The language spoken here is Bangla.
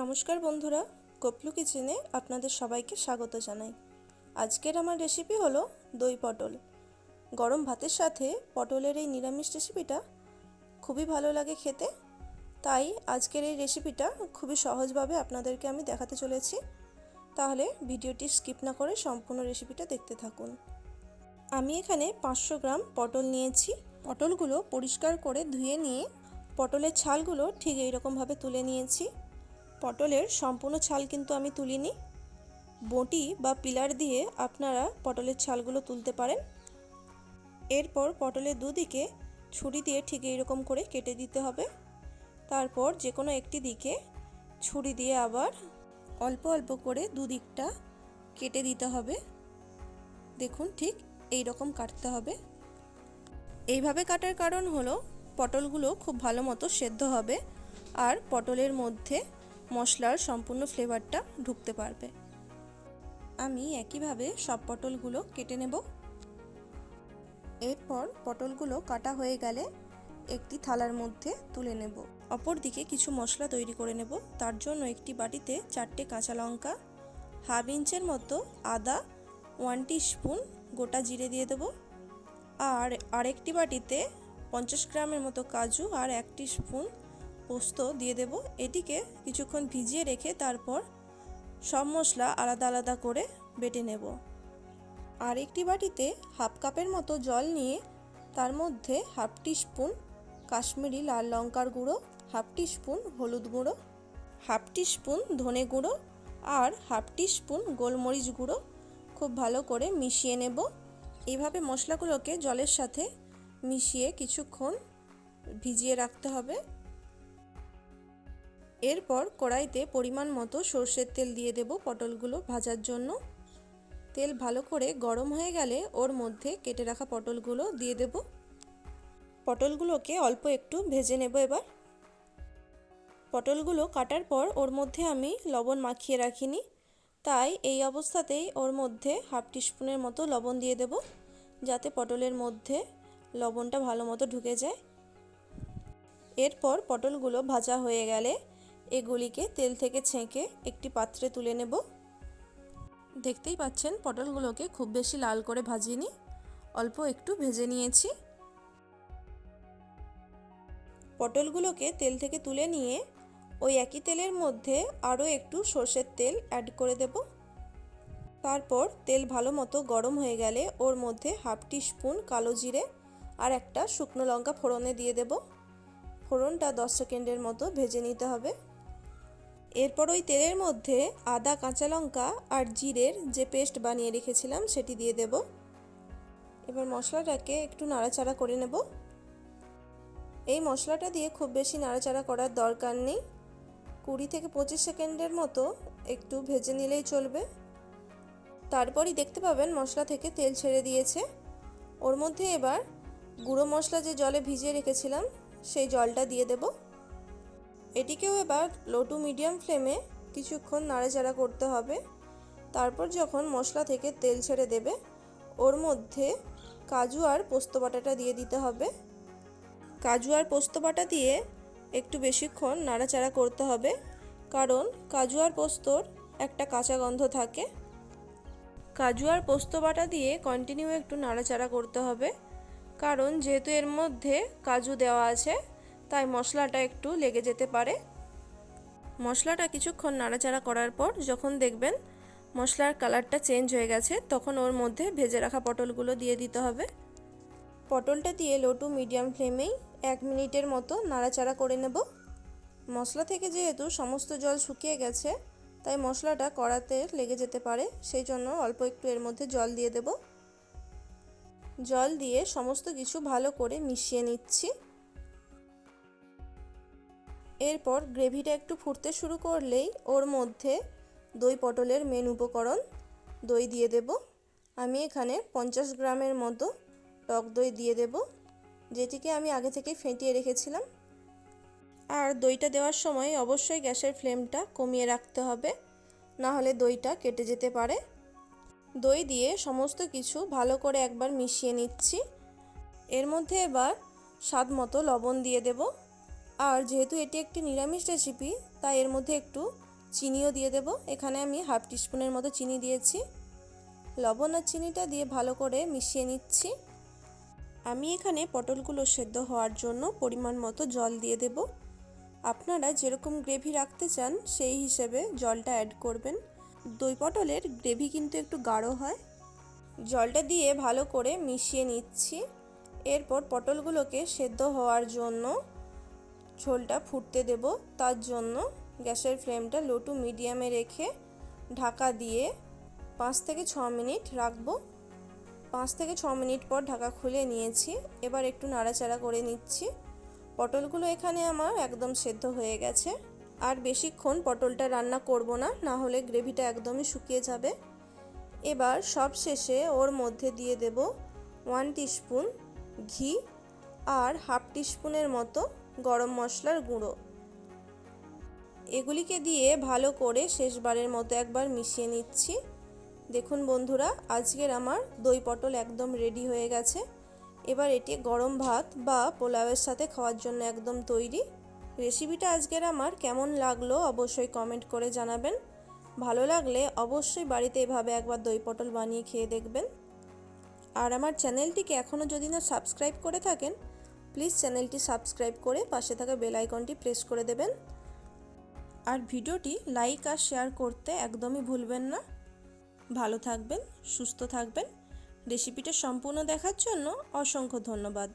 নমস্কার বন্ধুরা কপলু কিচেনে আপনাদের সবাইকে স্বাগত জানাই। আজকের আমার রেসিপি হলো দই পটল। গরম ভাতের সাথে পটলের এই নিরামিষ রেসিপিটা খুবই ভালো লাগে খেতে। তাই আজকের এই রেসিপিটা খুবই সহজভাবে আপনাদেরকে আমি দেখাতে চলেছি। তাহলে ভিডিওটি স্কিপ না করে সম্পূর্ণ রেসিপিটা দেখতে থাকুন। আমি এখানে পাঁচশো গ্রাম পটল নিয়েছি। পটলগুলো পরিষ্কার করে ধুয়ে নিয়ে পটলের ছালগুলো ঠিক এইরকমভাবে তুলে নিয়েছি। পটলের সম্পূর্ণ ছাল কিন্তু আমি তুলিনি। বটি বা পিলার দিয়ে আপনারা পটলের ছালগুলো তুলতে পারেন। এরপর পটলের দুদিকে ছুরি দিয়ে ঠিক এইরকম করে কেটে দিতে হবে। তারপর যে কোনো একটি দিকে ছুরি দিয়ে আবার অল্প অল্প করে দুদিকটা কেটে দিতে হবে। দেখুন ঠিক এই রকম কাটতে হবে। এইভাবে কাটার কারণ হলো পটলগুলো খুব ভালো মতো সেদ্ধ হবে। আর পটলের মধ্যে মশলার সম্পূর্ণ ফ্লেভারটা ঢুকতে পারবে। আমি একইভাবে সব পটলগুলো কেটে নেব। এরপর পটলগুলো কাটা হয়ে গেলে একটি থালার মধ্যে তুলে নেব। অপরদিকে কিছু মশলা তৈরি করে নেব। তার জন্য একটি বাটিতে চারটে কাঁচা লঙ্কা, হাফ ইঞ্চের মতো আদা, ওয়ান স্পুন গোটা জিরে দিয়ে দেবো। আর আরেকটি বাটিতে পঞ্চাশ গ্রামের মতো কাজু আর একটি স্পুন পোস্ত দিয়ে দেব। এটিকে কিছুক্ষণ ভিজিয়ে রেখে তারপর সব মশলা আলাদা আলাদা করে বেটে নেব। আর একটি বাটিতে হাফ কাপের মতো জল নিয়ে তার মধ্যে হাফ স্পুন কাশ্মীরি লাল লঙ্কার গুঁড়ো, হাফ স্পুন হলুদ গুঁড়ো, হাফ স্পুন ধনে গুঁড়ো আর হাফ স্পুন গোলমরিচ গুঁড়ো খুব ভালো করে মিশিয়ে নেব। এইভাবে মশলাগুলোকে জলের সাথে মিশিয়ে কিছুক্ষণ ভিজিয়ে রাখতে হবে। এরপর কড়াইতে পরিমাণ মতো সর্ষের তেল দিয়ে দেব পটলগুলো ভাজার জন্য। তেল ভালো করে গরম হয়ে গেলে ওর মধ্যে কেটে রাখা পটলগুলো দিয়ে দেব। পটলগুলোকে অল্প একটু ভেজে নেব এবার। পটলগুলো কাটার পর ওর মধ্যে আমি লবণ মাখিয়ে রাখিনি, তাই এই অবস্থাতেই ওর মধ্যে হাফ টিস্পুনের মতো লবণ দিয়ে দেব, যাতে পটলের মধ্যে লবণটা ভালো মতো ঢুকে যায়। এরপর পটলগুলো ভাজা হয়ে গেলে এগুলিকে তেল থেকে ছেঁকে একটি পাত্রে তুলে নেব। দেখতেই পাচ্ছেন, পটলগুলোকে খুব বেশি লাল করে ভাজিনি, অল্প একটু ভেজে নিয়েছি। পটলগুলোকে তেল থেকে তুলে নিয়ে ওই একই তেলের মধ্যে আরও একটু সর্ষের তেল অ্যাড করে দেব। তারপর তেল ভালো মতো গরম হয়ে গেলে ওর মধ্যে হাফ টি স্পুন কালো জিরে আর একটা শুকনো লঙ্কা ফোড়নে দিয়ে দেব। ফোড়নটা দশ সেকেন্ডের মতো ভেজে নিতে হবে। এরপর ওই তেলের মধ্যে আদা, কাঁচা লঙ্কা আর জিরের যে পেস্ট বানিয়ে রেখেছিলাম সেটি দিয়ে দেব। এবার মশলাটাকে একটু নাড়াচাড়া করে নেব। এই মশলাটা দিয়ে খুব বেশি নাড়াচাড়া করার দরকার নেই। কুড়ি থেকে পঁচিশ সেকেন্ডের মতো একটু ভেজে নিলেই চলবে। তারপরই দেখতে পাবেন মশলা থেকে তেল ছেড়ে দিয়েছে। ওর মধ্যে এবার গুঁড়ো মশলা যে জলে ভিজিয়ে রেখেছিলাম, সেই জলটা দিয়ে দেব। এটিকেও এবার লো টু মিডিয়াম ফ্লেমে কিছুক্ষণ নাড়াচাড়া করতে হবে। তারপর যখন মশলা থেকে তেল ছেড়ে দেবে, ওর মধ্যে কাজু আর পোস্ত বাটাটা দিয়ে দিতে হবে। কাজু আর পোস্ত বাটা দিয়ে একটু বেশিক্ষণ নাড়াচাড়া করতে হবে, কারণ কাজু আর পোস্তর একটা কাঁচা গন্ধ থাকে। কাজু আর পোস্ত বাটা দিয়ে কন্টিনিউ একটু নাড়াচাড়া করতে হবে, কারণ যেহেতু এর মধ্যে কাজু দেওয়া আছে তাই মশলাটা একটু লেগে যেতে পারে। মশলাটা কিছুক্ষণ নাড়াচাড়া করার পর যখন দেখবেন মশলার কালারটা চেঞ্জ হয়ে গেছে, তখন ওর মধ্যে ভেজে রাখা পটলগুলো দিয়ে দিতে হবে। পটলটা দিয়ে লো টু মিডিয়াম ফ্লেমেই এক মিনিটের মতো নাড়াচাড়া করে নেব। মশলা থেকে যেহেতু সমস্ত জল শুকিয়ে গেছে, তাই মশলাটা কড়াতে লেগে যেতে পারে, সেই জন্য অল্প একটু এর মধ্যে জল দিয়ে দেব। জল দিয়ে সমস্ত কিছু ভালো করে মিশিয়ে নিচ্ছি। এরপর গ্রেভিটা একটু ফুটতে শুরু করলেই ওর মধ্যে দই পটলের মেন উপকরণ, দই দিয়ে দেব। আমি এখানে পঞ্চাশ গ্রামের মতো টক দই দিয়ে দেব, যেটিকে আমি আগে থেকে ফেটিয়ে রেখেছিলাম। আর দইটা দেওয়ার সময় অবশ্যই গ্যাসের ফ্লেমটা কমিয়ে রাখতে হবে, না হলে দইটা কেটে যেতে পারে। দই দিয়ে সমস্ত কিছু ভালো করে একবার মিশিয়ে নিচ্ছি। এর মধ্যে এবার স্বাদ মতো লবণ দিয়ে দেব। আর যেহেতু এটি একটি নিরামিষ রেসিপি তাই এর মধ্যে একটু চিনিও দিয়ে দেব। এখানে আমি হাফ টিস্পুনের মতো চিনি দিয়েছি। লবণ আর চিনিটা দিয়ে ভালো করে মিশিয়ে নিচ্ছি। আমি এখানে পটলগুলো সেদ্ধ হওয়ার জন্য পরিমাণ মতো জল দিয়ে দেব। আপনারা যেরকম গ্রেভি রাখতে চান, সেই হিসেবে জলটা অ্যাড করবেন। দই পটলের গ্রেভি কিন্তু একটু গাঢ় হয়। জলটা দিয়ে ভালো করে মিশিয়ে নিচ্ছি। এরপর পটলগুলোকে সেদ্ধ হওয়ার জন্য ঝোলটা ফুটতে দেব। তার জন্য গ্যাসের ফ্লেমটা লো টু মিডিয়ামে রেখে ঢাকা দিয়ে পাঁচ থেকে ছ মিনিট রাখব। পাঁচ থেকে ছ মিনিট পর ঢাকা খুলে নিয়েছি। এবার একটু নাড়াচাড়া করে নিচ্ছি। পটলগুলো এখানে আমার একদম সেদ্ধ হয়ে গেছে। আর বেশিক্ষণ পটলটা রান্না করব না না হলে গ্রেভিটা একদমই শুকিয়ে যাবে। এবার সব শেষে ওর মধ্যে দিয়ে দেব ওয়ান টিস্পুন ঘি আর হাফ টিস্পুনের মতো গরম মশলার গুঁড়ো। এগুলিকে দিয়ে ভালো করে শেষবারের মতো একবার মিশিয়ে নিচ্ছি। দেখুন বন্ধুরা, আজকের আমার দই পটল একদম রেডি হয়ে গেছে। এবার এটি গরম ভাত বা পোলাওয়ের সাথে খাওয়ার জন্য একদম তৈরি। রেসিপিটা আজকের আমার কেমন লাগল অবশ্যই কমেন্ট করে জানাবেন। ভালো লাগলে অবশ্যই বাড়িতে এভাবে একবার দই পটল বানিয়ে খেয়ে দেখবেন। আর আমার চ্যানেলটিকে এখনও যদি না সাবস্ক্রাইব করে থাকেন প্লিজ চ্যানেলটি সাবস্ক্রাইব করে পাশে থাকা বেল আইকনটি প্রেস করে দেবেন। আর ভিডিওটি লাইক আর শেয়ার করতে একদমই ভুলবেন না। ভালো থাকবেন, সুস্থ থাকবেন। রেসিপিটা সম্পূর্ণ দেখার জন্য অসংখ্য ধন্যবাদ।